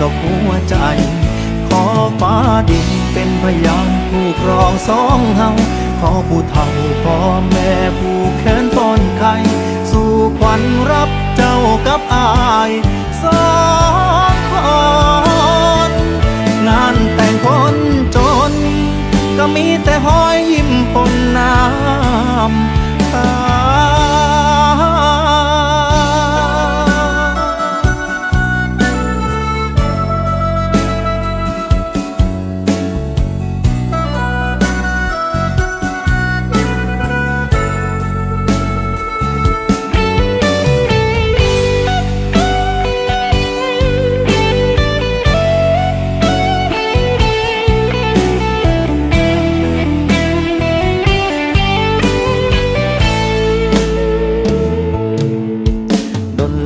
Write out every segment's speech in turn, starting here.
ดอกหัวใจ ขอฟ้าดินเป็นพยานผู้ครองสองเฮาขอผู้เฒ่าพ่อแม่ผู้แขนป้อนไข่สู่ขวัญรับเจ้ากับอายสองคนงานแต่งคนจน ก็มีแต่หอยยิ้มปนน้ำ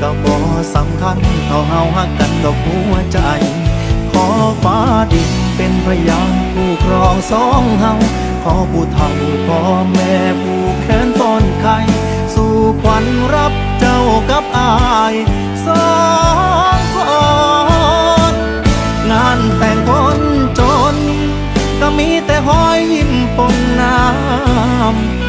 ก็บ่สำคัญเท่าเฮาฮักกันดอกหัวใจ ขอฟ้าดินเป็นพยานผู้ครองสองเฮาขอผู้เฒ่าพ่อแม่ผู้แขนต้นไข่สู่ขวัญรับเจ้ากับอายสองคนงานแต่งคนจน ก็มีแต่หอยยิ้มปนน้ำ